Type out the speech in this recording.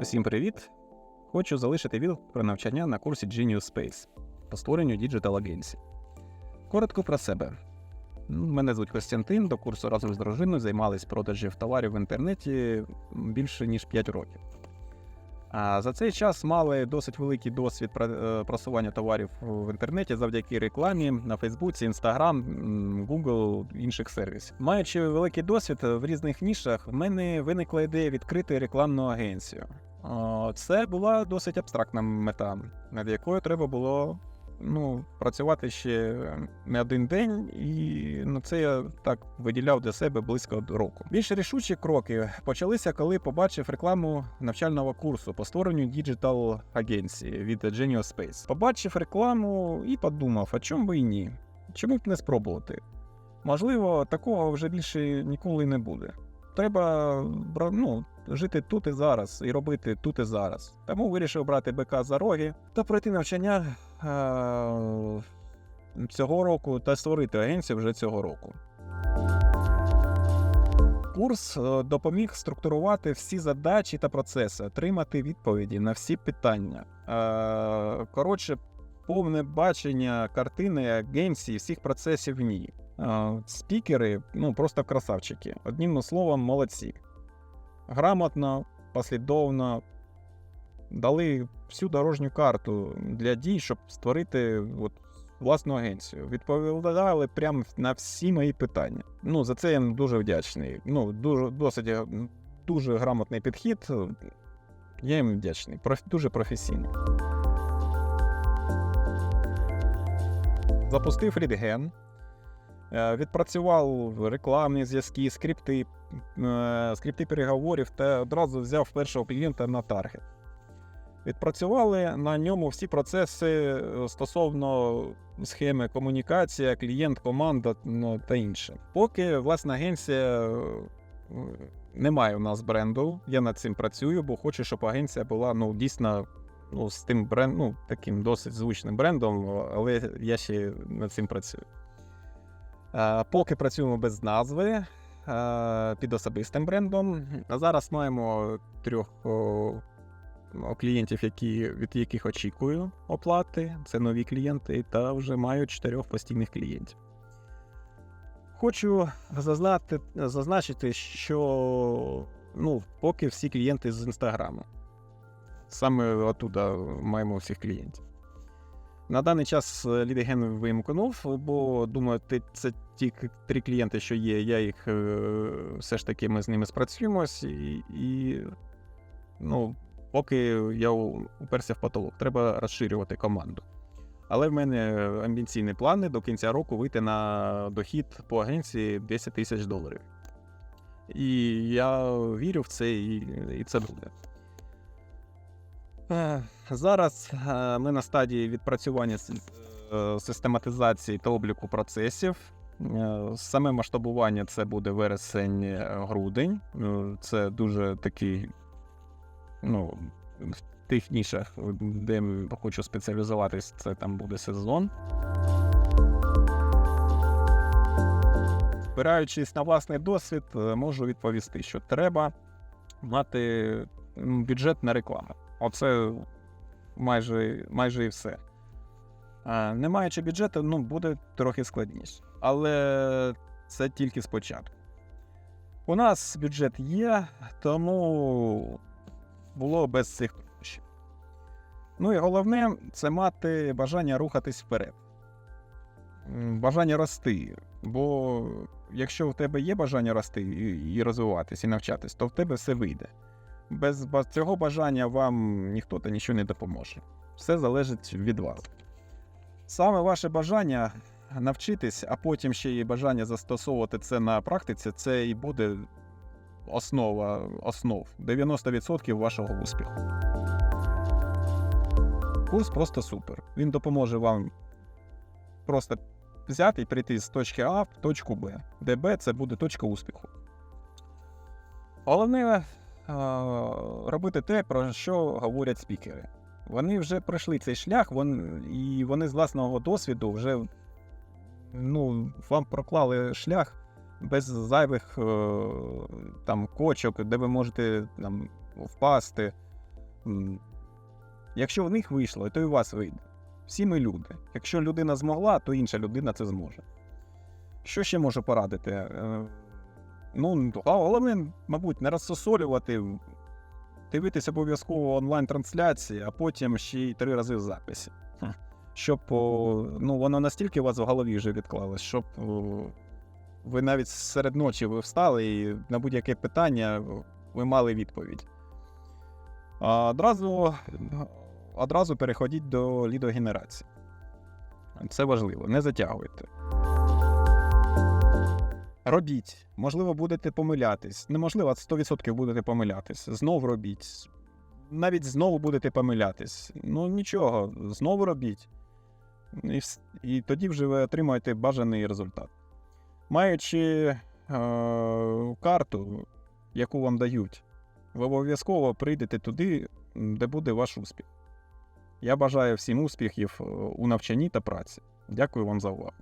Всім привіт! Хочу залишити відгук про навчання на курсі Genius Space по створенню Digital Agency. Коротко про себе. Ну, Мене звуть Костянтин, до курсу разом з дружиною займались продажів товарів в інтернеті більше ніж 5 років. А за цей час мали досить великий досвід е, просування товарів в інтернеті завдяки рекламі на Фейсбуці, Інстаграм, Google, інших сервісів. Маючи великий досвід в різних нішах, в мене виникла ідея відкрити рекламну агенцію. Це була досить абстрактна мета, над якою треба було ну, працювати ще не один день, і на це я так виділяв для себе близько року. Більш рішучі кроки почалися, коли побачив рекламу навчального курсу по створенню діджитал агенції від Genius Space. Побачив рекламу і подумав, а чому би і ні? Чому б не спробувати? Можливо, такого вже більше ніколи не буде. Треба ну, жити тут і зараз і робити тут і зараз. Тому вирішив брати БК за роги та пройти навчання е- цього року та створити агенцію вже цього року. Курс е, допоміг структурувати всі задачі та процеси, отримати відповіді на всі питання. Е, Коротше, повне бачення картини агенції, всіх процесів в ній. Е, Спікери, ну просто красавчики. Одним словом, молодці. Грамотно, послідовно дали всю дорожню карту для дій, щоб створити от, власну агенцію. Відповідали прямо на всі мої питання. Ну, за це я дуже вдячний. Ну, дуже досить е, дуже грамотний підхід. Я їм вдячний. Дуже професійний. Запустив рідген. Е, Відпрацював рекламні зв'язки, скрипти, е, скрипти переговорів та одразу взяв першого клієнта на таргет. Відпрацювали на ньому всі процеси е, стосовно схеми комунікація, клієнт, команда ну, та інше. Поки власна агенція немає у нас бренду, я над цим працюю, бо хочу, щоб агенція була ну, дійсно ну, з тим бренд, ну, таким досить звучним брендом, але я ще над цим працюю. Е, Поки працюємо без назви е, під особистим брендом. Зараз маємо трьох клієнтів, які, від яких очікую оплати. Це нові клієнти, та вже маю чотирьох постійних клієнтів. Хочу зазнати, зазначити, що ну, поки всі клієнти з інстаграму. Саме отуда маємо всіх клієнтів. На даний час лідеген вимкнув, бо думаю, це ті три клієнти, що є, я їх е, все ж таки ми з ними спрацюємось, і, і ну, поки я уперся в потолок, треба розширювати команду. Але в мене амбіційні плани до кінця року вийти на дохід по агенції 10 тисяч доларів. І я вірю в це, і, і це буде. Е, Зараз е, ми на стадії відпрацювання е, систематизації та обліку процесів. Саме масштабування це буде вересень-грудень. Це дуже такий, ну, тих нішах, де хочу спеціалізуватись, це там буде сезон. Спираючись на власний досвід, можу відповісти, що треба мати бюджет на рекламу. Оце майже, майже і все. А, не маючи бюджету, ну, буде трохи складніше. Але це тільки спочатку. У нас бюджет є, тому було без цих труднощів. Ну і головне це мати бажання рухатись вперед. Бажання рости. Бо якщо в тебе є бажання рости і розвиватись, і навчатись, то в тебе все вийде. Без цього бажання вам ніхто та нічого не допоможе. Все залежить від вас. Саме ваше бажання навчитись, а потім ще й бажання застосовувати це на практиці, це і буде основа основ 90% вашого успіху. Курс просто супер. Він допоможе вам просто взяти і прийти з точки А в точку Б, де Б це буде точка успіху. Головне робити те, про що говорять спікери. Вони вже пройшли цей шлях, вон, і вони з власного досвіду вже ну, вам проклали шлях без зайвих е, там кочок, де ви можете там, впасти. якщо в них вийшло, то і у вас вийде. Всі ми люди. Якщо людина змогла, то інша людина це зможе. Що ще можу порадити? Ну, головне, мабуть, не розсосолювати, дивитися обов'язково онлайн-трансляції, а потім ще й три рази в записі. Щоб ну, воно настільки у вас в голові вже відклалось, щоб ви навіть серед ночі ви встали і на будь-яке питання ви мали відповідь. А одразу, одразу переходіть до лідогенерації. Це важливо, не затягуйте. Робіть. Можливо, будете помилятись. Неможливо, 100% будете помилятись. Знов робіть. Навіть знову будете помилятись. Ну нічого, знову робіть. І, і тоді вже ви отримаєте бажаний результат. Маючи е, карту, яку вам дають, ви обов'язково прийдете туди, де буде ваш успіх. Я бажаю всім успіхів е, у навчанні та праці. Дякую вам за увагу.